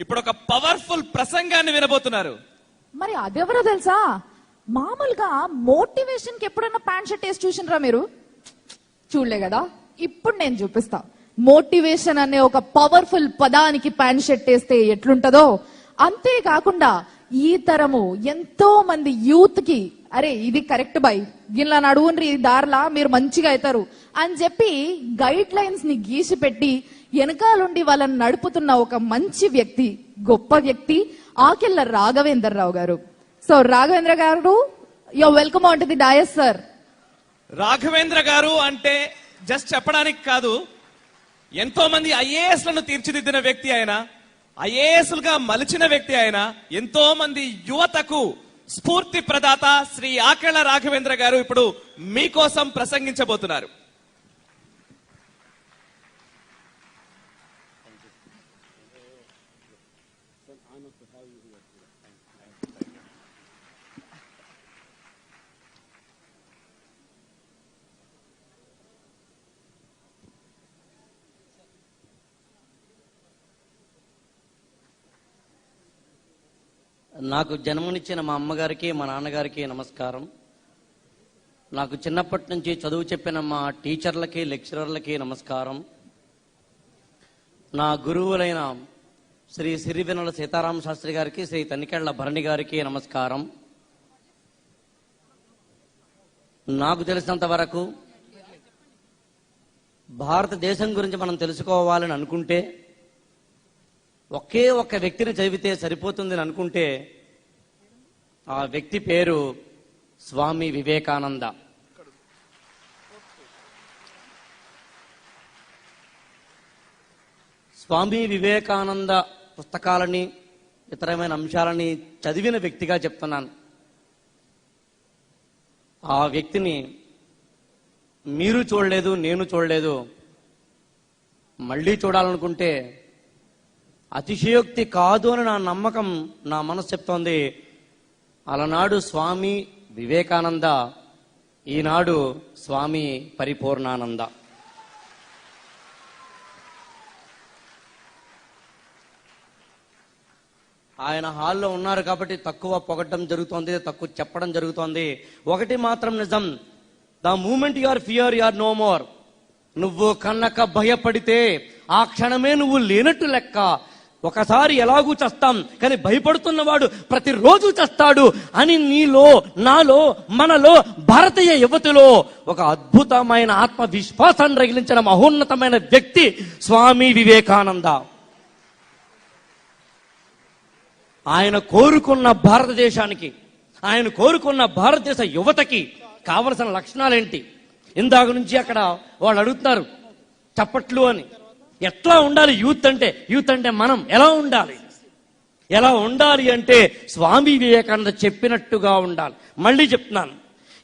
ఇప్పుడు ఒక పవర్ఫుల్ ప్రసంగాన్ని వినబోతున్నారు. మరి అదెవరో తెలుసా? మామూలుగా మోటివేషన్కి ఎప్పుడైనా ప్యాంట్ షర్ట్ వేసి చూసినరా మీరు? చూడలే కదా? ఇప్పుడు నేను చూపిస్తా. మోటివేషన్ అనే ఒక పవర్ఫుల్ పదానికి ప్యాంట్ షర్ట్ వేస్తే ఎట్లుంటదో అంతేకాకుండా ఈ తరము ఎంతో మంది యూత్కి అరే ఇది కరెక్ట్ బాయ్ గిట్లా నడువుండ్రి ఈ దారిలా మీరు మంచిగా అవుతారు. అని చెప్పి గైడ్ లైన్స్ని గీసి పెట్టి వెనకాలండి వాళ్ళని నడుపుతున్న ఒక మంచి వ్యక్తి గొప్ప వ్యక్తి ఆకిళ్ళ రాఘవేంద్రరావు గారు. సో రాఘవేంద్ర గారు yo welcome on to the dais sir Raghavendra గారు అంటే జస్ట్ చెప్పడానికి కాదు ఎంతో మంది ఐఏఎస్లను తీర్చిదిద్దిన వ్యక్తి ఆయన ఐఏఎస్ లుగా మలిచిన వ్యక్తి ఆయన ఎంతో మంది యువతకు స్ఫూర్తి ప్రదాత శ్రీ ఆకేళ రాఘవేంద్ర గారు ఇప్పుడు మీకోసం ప్రసంగించబోతున్నారు. నాకు జన్మనిచ్చిన మా అమ్మగారికి మా నాన్నగారికి నమస్కారం. నాకు చిన్నప్పటి నుంచి చదువు చెప్పిన మా టీచర్లకి లెక్చరర్లకి నమస్కారం. నా గురువులైన శ్రీ సిరివెనల సీతారామ శాస్త్రి గారికి శ్రీ తనికెళ్ళ భరణి గారికి నమస్కారం. నాకు తెలిసినంత వరకు భారతదేశం గురించి మనం తెలుసుకోవాలని అనుకుంటే ఒకే ఒక్క వ్యక్తిని చదివితే సరిపోతుందని అనుకుంటే ఆ వ్యక్తి పేరు స్వామి వివేకానంద. స్వామి వివేకానంద పుస్తకాలని ఇతరమైన అంశాలని చదివిన వ్యక్తిగా చెప్తున్నాను. ఆ వ్యక్తిని మీరు చూడలేదు నేను చూడలేదు మళ్ళీ చూడాలనుకుంటే అతిశయోక్తి కాదు అని నా నమ్మకం నా మనసు చెప్తోంది. అలనాడు స్వామి వివేకానంద ఈనాడు స్వామి పరిపూర్ణానంద. ఆయన హాల్లో ఉన్నారు కాబట్టి తక్కువ పొగటం జరుగుతోంది తక్కువ చెప్పడం జరుగుతోంది. ఒకటి మాత్రం నిజం the moment your fear your no more. నువ్వు కన్నక భయపడితే ఆ క్షణమే నువ్వు లేనట్టు లెక్క. ఒకసారి ఎలాగూ చస్తాం కానీ భయపడుతున్నవాడు ప్రతిరోజు చస్తాడు. అని నీలో నాలో మనలో భారతీయ యువతిలో ఒక అద్భుతమైన ఆత్మవిశ్వాసాన్ని రగిలించిన మహోన్నతమైన వ్యక్తి స్వామి వివేకానంద. ఆయన కోరుకున్న భారతదేశానికి ఆయన కోరుకున్న భారతదేశ యువతకి కావలసిన లక్షణాలేంటి? ఇందాక నుంచి అక్కడ వాళ్ళు అడుగుతున్నారు చప్పట్లు అని. ఎట్లా ఉండాలి యూత్ అంటే? యూత్ అంటే మనం ఎలా ఉండాలి? ఎలా ఉండాలి అంటే స్వామి వివేకానంద చెప్పినట్టుగా ఉండాలి. మళ్ళీ చెప్తున్నాను.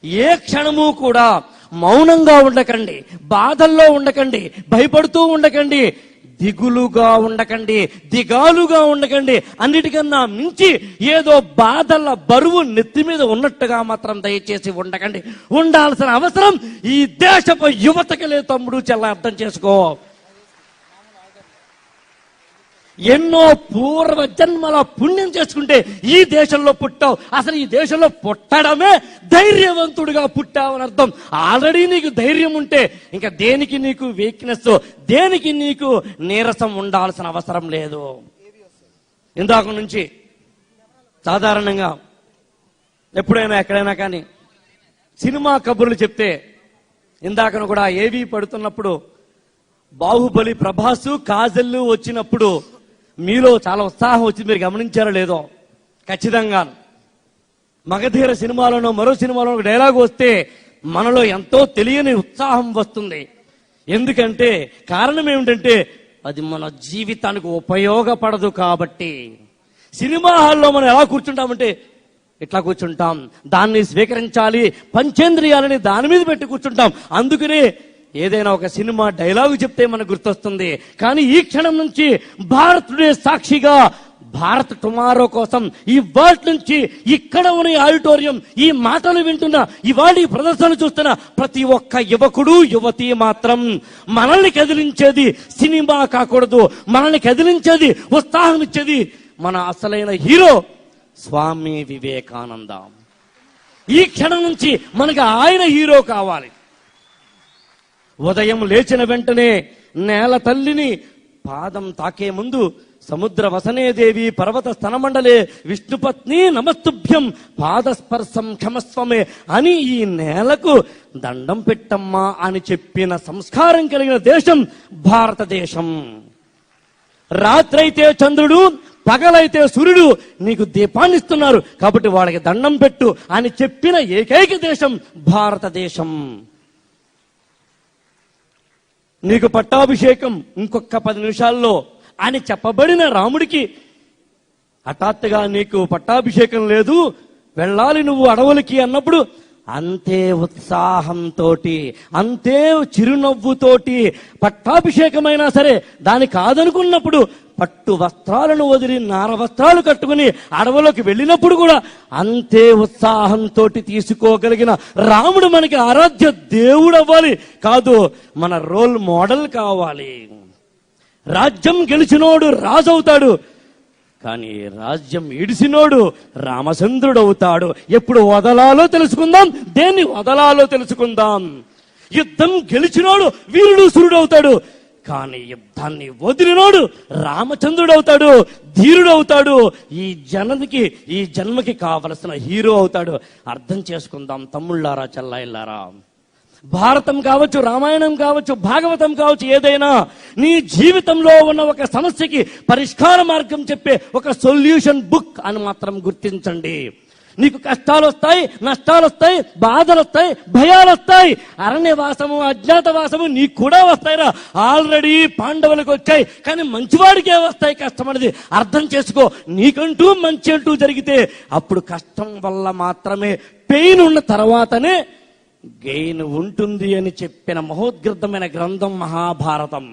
ఏ క్షణము కూడా మౌనంగా ఉండకండి బాధల్లో ఉండకండి భయపడుతూ ఉండకండి దిగులుగా ఉండకండి దిగాలుగా ఉండకండి. అన్నిటికన్నా మించి ఏదో బాధల బరువు నెత్తి మీద ఉన్నట్టుగా మాత్రం దయచేసి ఉండకండి. ఉండాల్సిన అవసరం ఈ దేశపు యువతకి లేదు తమ్ముడు చెల్ల అర్థం చేసుకో. ఎన్నో పూర్వ జన్మల పుణ్యం చేసుకుంటే ఈ దేశంలో పుట్టావు. అసలు ఈ దేశంలో పుట్టడమే ధైర్యవంతుడిగా పుట్టావని అర్థం. ఆల్రెడీ నీకు ధైర్యం ఉంటే ఇంకా దేనికి నీకు వీక్నెస్ దేనికి నీకు నీరసం ఉండాల్సిన అవసరం లేదు. ఇందాక నుంచి సాధారణంగా ఎప్పుడైనా ఎక్కడైనా కానీ సినిమా కబుర్లు చెప్తే ఇందాకను కూడా ఏవి పడుతున్నప్పుడు బాహుబలి ప్రభాసు కాజల్లు వచ్చినప్పుడు మీలో చాలా ఉత్సాహం వచ్చి మీరు గమనించారో లేదో ఖచ్చితంగా. మగధీర సినిమాలోనో మరో సినిమాలోనో డైలాగ్ వస్తే మనలో ఎంతో తెలియని ఉత్సాహం వస్తుంది. ఎందుకంటే కారణం ఏమిటంటే అది మన జీవితానికి ఉపయోగపడదు కాబట్టి. సినిమా హాల్లో మనం ఎలా కూర్చుంటామంటే ఇట్లా కూర్చుంటాం. దాన్ని స్వీకరించాలి పంచేంద్రియాలని దాని మీద పెట్టి కూర్చుంటాం. అందుకనే ఏదైనా ఒక సినిమా డైలాగు చెప్తే మనకు గుర్తొస్తుంది. కానీ ఈ క్షణం నుంచి భారతుడే సాక్షిగా భారత్ టుమారో కోసం ఈ వరల్డ్ నుంచి ఇక్కడ ఉన్న ఆడిటోరియం ఈ మాటలు వింటున్న ఇవాళ ఈ ప్రదర్శన చూస్తున్న ప్రతి ఒక్క యువకుడు యువతి మాత్రం మనల్ని కదిలించేది సినిమా కాకూడదు. మనల్ని కదిలించేది ఉత్సాహం ఇచ్చేది మన అసలైన హీరో స్వామి వివేకానంద. ఈ క్షణం నుంచి మనకి ఆయన హీరో కావాలి. ఉదయం లేచిన వెంటనే నేల తల్లిని పాదం తాకే ముందు సముద్ర వసనేదేవి పర్వత స్థనమండలే విష్ణుపత్ని నమస్తుభ్యం పాదస్పర్శం క్షమస్వమే అని ఈ నేలకు దండం పెట్టమ్మా అని చెప్పిన సంస్కారం కలిగిన దేశం భారతదేశం. రాత్రైతే చంద్రుడు పగలైతే సూర్యుడు నీకు దీపాన్ని ఇస్తున్నారు కాబట్టి వాళ్ళకి దండం పెట్టు అని చెప్పిన ఏకైక దేశం భారతదేశం. నీకు పట్టాభిషేకం ఇంకొక పది నిమిషాల్లో అని చెప్పబడిన రాముడికి హఠాత్తుగా నీకు పట్టాభిషేకం లేదు వెళ్ళాలి నువ్వు అడవులకి అన్నప్పుడు అంతే ఉత్సాహంతో అంతే చిరునవ్వుతోటి పట్టాభిషేకమైనా సరే దాని కాదనుకున్నప్పుడు పట్టు వస్త్రాలను వదిలి నార వస్త్రాలు కట్టుకుని అడవులోకి వెళ్ళినప్పుడు కూడా అంతే ఉత్సాహంతో తీసుకోగలిగిన రాముడు మనకి ఆరాధ్య దేవుడు అవ్వాలి కాదు మన రోల్ మోడల్ కావాలి. రాజ్యం గెలిచినోడు రాజు అవుతాడు కానీ రాజ్యం ఇడిసినోడు రామచంద్రుడు అవుతాడు ఎప్పుడు వదలాలో తెలుసుకుందాం దేన్ని వదలాలో తెలుసుకుందాం. యుద్ధం గెలిచినోడు వీరుడు సురుడు అవుతాడు కానీ యుద్ధాన్ని వదిలినోడు రామచంద్రుడు అవుతాడు ధీరుడు అవుతాడు ఈ జనకి ఈ జన్మకి కావలసిన హీరో అవుతాడు. అర్థం చేసుకుందాం తమ్ముళ్ళారా చెల్లాయిల్లారా. భారతం కావచ్చు రామాయణం కావచ్చు భాగవతం కావచ్చు ఏదైనా నీ జీవితంలో ఉన్న ఒక సమస్యకి పరిష్కార మార్గం చెప్పే ఒక సొల్యూషన్ బుక్ అని మాత్రం గుర్తించండి. నీకు కష్టాలు వస్తాయి నష్టాలు వస్తాయి బాధలు వస్తాయి భయాలు వస్తాయి అరణ్యవాసము అజ్ఞాతవాసము నీకు కూడా వస్తాయిరా. ఆల్రెడీ పాండవులకు వచ్చాయి కానీ మంచివాడికే వస్తాయి కష్టం అనేది. అర్థం చేసుకో నీకంటూ మంచి అంటూ జరిగితే అప్పుడు కష్టం వల్ల మాత్రమే పెయిన్ ఉన్న తర్వాతనే గెయిన్ ఉంటుంది అని చెప్పిన మహోద్గృతమైన గ్రంథం మహాభారతం.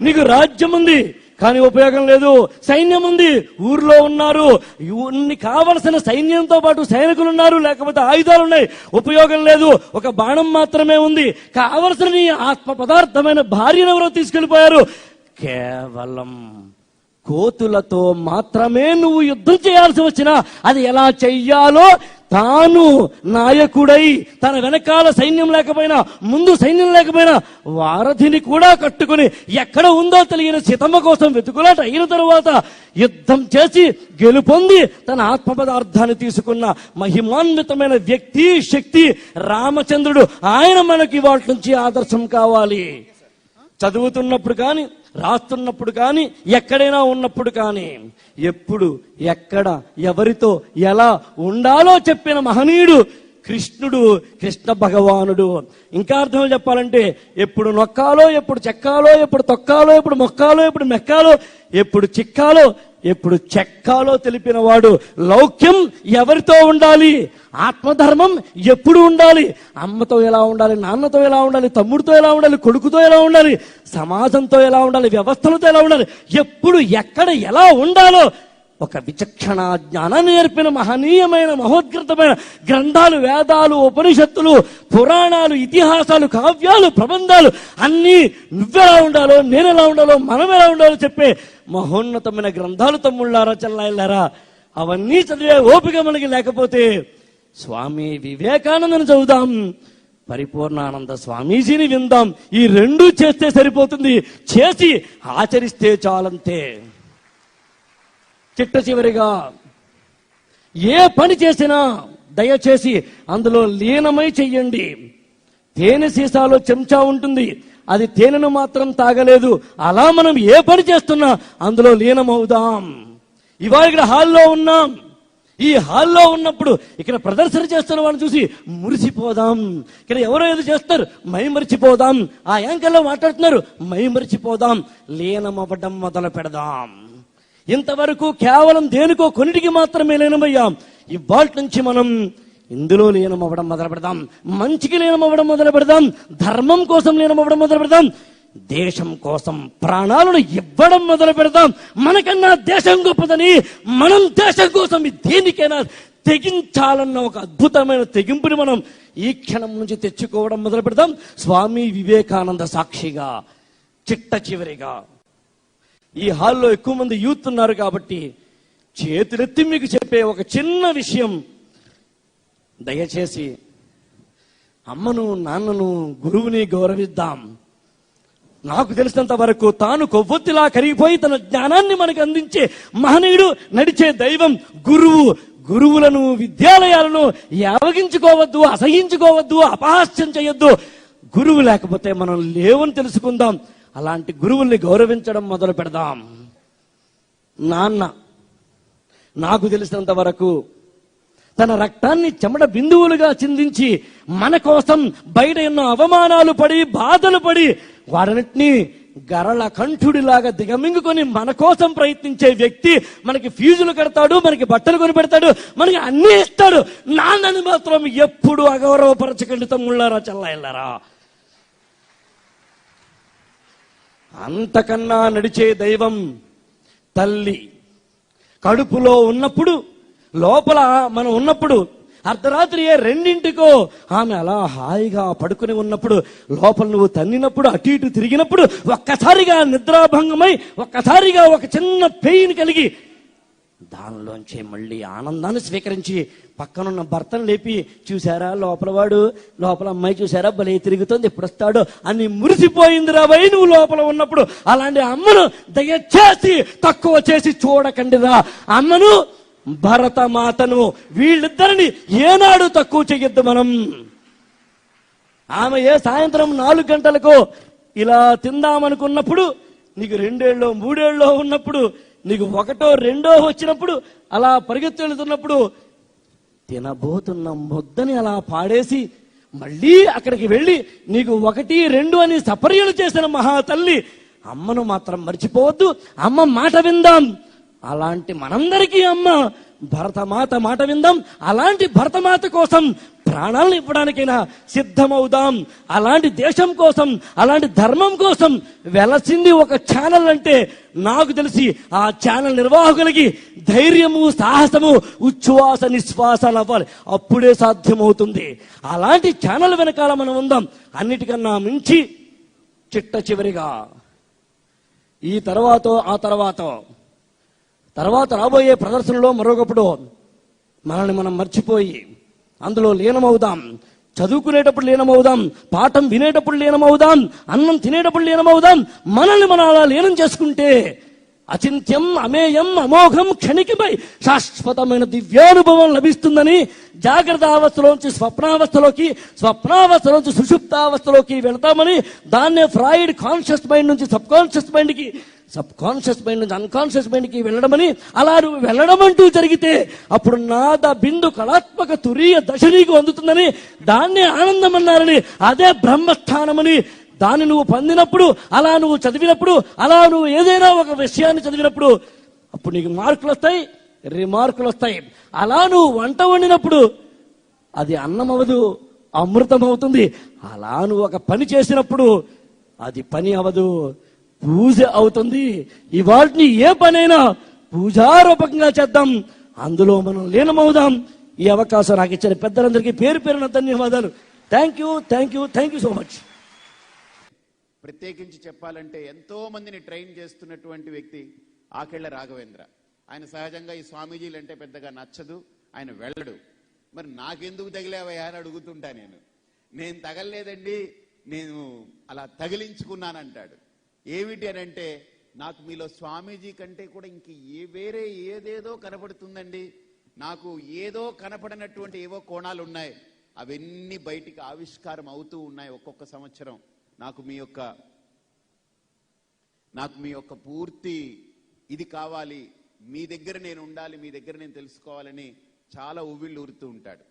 నీకు రాజ్యం ఉంది కానీ ఉపయోగం లేదు. సైన్యం ఉంది. ఊర్లో ఉన్నారు. ఇవన్నీ కావలసిన సైన్యంతో పాటు సైనికులు ఉన్నారు లేకపోతే ఆయుధాలు ఉన్నాయి ఉపయోగం లేదు. ఒక బాణం మాత్రమే ఉంది. కావలసిన నీ ఆత్మ పదార్థమైన భార్యను ఎవరో తీసుకెళ్ళిపోయారు. కేవలం కోతులతో మాత్రమే నువ్వు యుద్ధం చేయాల్సి వచ్చినా అది ఎలా చెయ్యాలో తాను నాయకుడై తన వెనకాల సైన్యం లేకపోయినా ముందు సైన్యం లేకపోయినా వారధిని కూడా కట్టుకుని ఎక్కడ ఉందో తెలియని సీతమ్మ కోసం వెతుకులాట అయిన తరువాత యుద్ధం చేసి గెలుపొంది తన ఆత్మ పదార్థాన్ని తీసుకున్న మహిమాన్వితమైన వ్యక్తి శక్తి రామచంద్రుడు. ఆయన మనకి వాటి నుంచి ఆదర్శం కావాలి. చదువుతున్నప్పుడు కానీ రాస్తున్నప్పుడు కానీ ఎక్కడైనా ఉన్నప్పుడు కానీ ఎప్పుడు ఎక్కడ ఎవరితో ఎలా ఉండాలో చెప్పిన మహనీయుడు కృష్ణుడు కృష్ణ భగవానుడు. ఇంకా అర్థం చెప్పాలంటే ఎప్పుడు నొక్కాలో ఎప్పుడు చెక్కాలో ఎప్పుడు తొక్కాలో ఎప్పుడు మొక్కాలో ఎప్పుడు మెక్కాలో ఎప్పుడు చిక్కాలో ఎప్పుడు చెక్కాలో తెలిపిన వాడు లౌక్యం ఎవరితో ఉండాలి? ఆత్మధర్మం ఎప్పుడు ఉండాలి? అమ్మతో ఎలా ఉండాలి? నాన్నతో ఎలా ఉండాలి? తమ్ముడితో ఎలా ఉండాలి? కొడుకుతో ఎలా ఉండాలి? సమాజంతో ఎలా ఉండాలి? వ్యవస్థలతో ఎలా ఉండాలి? ఎప్పుడు ఎక్కడ ఎలా ఉండాలో ఒక విచక్షణ జ్ఞానాన్ని నేర్పిన మహనీయమైన మహోద్గృతమైన గ్రంథాలు వేదాలు ఉపనిషత్తులు పురాణాలు ఇతిహాసాలు కావ్యాలు ప్రబంధాలు అన్నీ నువ్వెలా ఉండాలో నేనెలా ఉండాలో మనం ఎలా ఉండాలో చెప్పే మహోన్నతమైన గ్రంథాలు తమ్ముళ్ళారా చెల్లాయిల్లారా? అవన్నీ చదివే ఓపిక మనకి లేకపోతే స్వామి వివేకానందను చదువుదాం. పరిపూర్ణానంద స్వామీజీని విందాం. ఈ రెండు చేస్తే సరిపోతుంది. చేసి ఆచరిస్తే చాలంతే. చిట్ట చివరిగా ఏ పని చేసినా దయచేసి అందులో లీనమై చెయ్యండి. తేనె సీసాలో చెంచా ఉంటుంది. అది తేనెను మాత్రం తాగలేదు. అలా మనం ఏ పని చేస్తున్నా అందులో లీనమవుదాం. ఇవాళ ఇక్కడ హాల్లో ఉన్నాం. ఈ హాల్లో ఉన్నప్పుడు ఇక్కడ ప్రదర్శన చేస్తున్న వాళ్ళని చూసి మురిసిపోదాం. ఇక్కడ ఎవరో ఏదో చేస్తారు మై మరిచిపోదాం. ఆ యాంకర్లో మాట్లాడుతున్నారు మై మరిచిపోదాం. లీనమవ్వడం మొదలు పెడదాం. ఇంతవరకు కేవలం దేనికో కొన్నిటికి మాత్రమే లీనమయ్యాం. ఇవాళ నుంచి మనం ఇందులో లీనమవ్వడం మొదలు పెడదాం. మంచికి లీనమవ్వడం మొదలు పెడదాం. ధర్మం కోసం లీనమవ్వడం మొదలు పెడదాం. దేశం కోసం ప్రాణాలను ఇవ్వడం మొదలు పెడతాం మనకన్నా దేశం గొప్పదని మనం దేశం కోసం దేనికైనా తెగించాలన్న ఒక అద్భుతమైన తెగింపుని మనం ఈ క్షణం నుంచి తెచ్చుకోవడం మొదలు పెడతాం స్వామి వివేకానంద సాక్షిగా చిట్ట చివరిగా. ఈ హాల్లో ఎక్కువ మంది యూత్ ఉన్నారు కాబట్టి చేతులెత్తి మీకు చెప్పే ఒక చిన్న విషయం. దయచేసి అమ్మను నాన్నను గురువుని గౌరవిద్దాం. నాకు తెలిసినంత వరకు తాను కొవ్వొత్తిలా కరిగిపోయి తన జ్ఞానాన్ని మనకు అందించే మహనీయుడు నడిచే దైవం గురువు గురువులను విద్యాలయాలను యావగించుకోవద్దు అసహించుకోవద్దు అపహాస్యం చేయొద్దు. గురువు లేకపోతే మనం లేవని తెలుసుకుందాం. అలాంటి గురువుల్ని గౌరవించడం మొదలు పెడదాం. నాన్న నాకు తెలిసినంత వరకు తన రక్తాన్ని చెమట బిందువులుగా చిందించి మన కోసం బయట ఎన్నో అవమానాలు పడి బాధలు పడి వాడన్నింటినీ గరళ కంఠుడిలాగా దిగమింగుకొని మన కోసం ప్రయత్నించే వ్యక్తి మనకి ఫీజులు కడతాడు మనకి బట్టలు కొని పెడతాడు మనకి అన్ని ఇస్తాడు. నాన్నని మాత్రం ఎప్పుడు అగౌరవపరచకండి తమ్ముళ్ళారా చల్లాయిల్లారా. అంతకన్నా నడిచే దైవం తల్లి. కడుపులో ఉన్నప్పుడు లోపల మనం ఉన్నప్పుడు అర్ధరాత్రి ఏ రెండింటికో. ఆమె అలా హాయిగా పడుకుని ఉన్నప్పుడు లోపల నువ్వు తన్నినప్పుడు అటు ఇటు తిరిగినప్పుడు ఒక్కసారిగా నిద్రాభంగమై ఒక్కసారిగా ఒక చిన్న పెయిన్ కలిగి దానిలోంచి మళ్ళీ ఆనందాన్ని స్వీకరించి పక్కనున్న భర్తను లేపి చూసారా లోపల వాడు? లోపల అమ్మాయి చూసారా భలే తిరుగుతుంది ఎప్పుడు వస్తాడో అని మురిసిపోయింది రాబోయ్ నువ్వు లోపల ఉన్నప్పుడు. అలాంటి అమ్మను దయచేసి తక్కువ చేసి చూడకండిరా. అమ్మను భరత మాతను వీళ్ళిద్దరిని ఏనాడు తక్కువ చేయొద్దు మనం. ఆమె ఏ సాయంత్రం నాలుగు గంటలకు ఇలా తిందామనుకున్నప్పుడు నీకు రెండేళ్ళో మూడేళ్ళలో ఉన్నప్పుడు నీకు ఒకటో రెండో వచ్చినప్పుడు అలా పరిగెత్తి వెళుతున్నప్పుడు తినబోతున్న ముద్దని అలా పాడేసి మళ్ళీ అక్కడికి వెళ్ళి నీకు ఒకటి రెండు అని సపర్యలు చేసిన మహా తల్లి అమ్మను మాత్రం మర్చిపోవద్దు. అమ్మ మాట విందాం. అలాంటి మనందరికీ అమ్మ భరతమాత మాట విందాం. అలాంటి భరతమాత కోసం ప్రాణాలను ఇవ్వడానికైనా సిద్ధమవుదాం. అలాంటి దేశం కోసం అలాంటి ధర్మం కోసం వెలసింది ఒక ఛానల్ అంటే నాకు తెలిసి ఆ ఛానల్ నిర్వాహకులకి ధైర్యము సాహసము ఉచ్ఛ్వాస నిశ్వాసాలు అవ్వాలి. అప్పుడే సాధ్యమవుతుంది. అలాంటి ఛానల్ వెనకాల మనం ఉందాం. అన్నిటికన్నా మించి చిట్ట చివరిగా. ఈ తర్వాత ఆ తర్వాత తర్వాత రాబోయే ప్రదర్శనలో మరొకప్పుడు మనల్ని మనం మర్చిపోయి అందులో లీనమవుదాం. చదువుకునేటప్పుడు లీనమవుదాం. పాఠం వినేటప్పుడు లీనమవుదాం. అన్నం తినేటప్పుడు లీనమవుదాం. మనల్ని మనం అలా లీనం చేసుకుంటే అచింత్యం అమేయం అమోఘం క్షణికమై శాశ్వతమైన దివ్యానుభవం లభిస్తుందని జాగ్రత్త అవస్థలోంచి స్వప్నావస్థలోకి స్వప్నావస్థలోంచి సుషుప్తావస్థలోకి వెళ్తామని దాన్నే ఫ్రాయిడ్ కాన్షియస్ మైండ్ నుంచి సబ్ కాన్షియస్ మైండ్కి సబ్ కాన్షియస్ మైండ్ నుంచి అన్కాన్షియస్ మైండ్కి వెళ్ళడమని అలా నువ్వు వెళ్ళడం అంటూ జరిగితే అప్పుడు నాద బిందు కళాత్మక తురీయ దశ నీకు అందుతుందని దాన్నే ఆనందం అన్నారని అదే బ్రహ్మస్థానమని దాన్ని నువ్వు పొందినప్పుడు అలా నువ్వు చదివినప్పుడు అలా నువ్వు ఏదైనా ఒక విషయాన్ని చదివినప్పుడు అప్పుడు నీకు మార్కులు వస్తాయి రిమార్కులు వస్తాయి అలా నువ్వు వంట వండినప్పుడు అది అన్నం అవదు అమృతం అవుతుంది అలా నువ్వు ఒక పని చేసినప్పుడు అది పని అవదు. పూజ అవుతుంది. ఇవాటిని ఏ పనైనా పూజారూపకంగా చేద్దాం. అందులో మనం లీనమవుదాం. ఈ అవకాశం నాకు ఇచ్చిన పెద్దలందరికీ పేరు పేరున ధన్యవాదాలు. Thank you thank you thank you so much ప్రత్యేకించి చెప్పాలంటే ఎంతో మందిని ట్రైన్ చేస్తున్నటువంటి వ్యక్తి ఆకెళ్ళ రాఘవేంద్ర. ఆయన సహజంగా ఈ స్వామీజీలు అంటే పెద్దగా నచ్చదు ఆయన వెళ్ళడు. మరి నాకెందుకు తగిలేవయ్యా అని అడుగుతుంటా నేను. నేను తగలలేదండి నేను అలా తగిలించుకున్నానంటాడు. ఏమిటి అని అంటే నాకు మీలో స్వామీజీ కంటే కూడా ఇంక ఏ వేరే ఏదేదో కనపడుతుందండి. నాకు ఏదో కనపడినటువంటి ఏవో కోణాలు ఉన్నాయి. అవన్నీ బయటికి ఆవిష్కారం అవుతూ ఉన్నాయి ఒక్కొక్క సంవత్సరం. నాకు మీ యొక్క నాకు మీ యొక్క పూర్తి ఇది కావాలి. మీ దగ్గర నేను ఉండాలి మీ దగ్గర నేను తెలుసుకోవాలని చాలా ఉవ్విళ్ళు ఊరుతూ ఉంటాడు.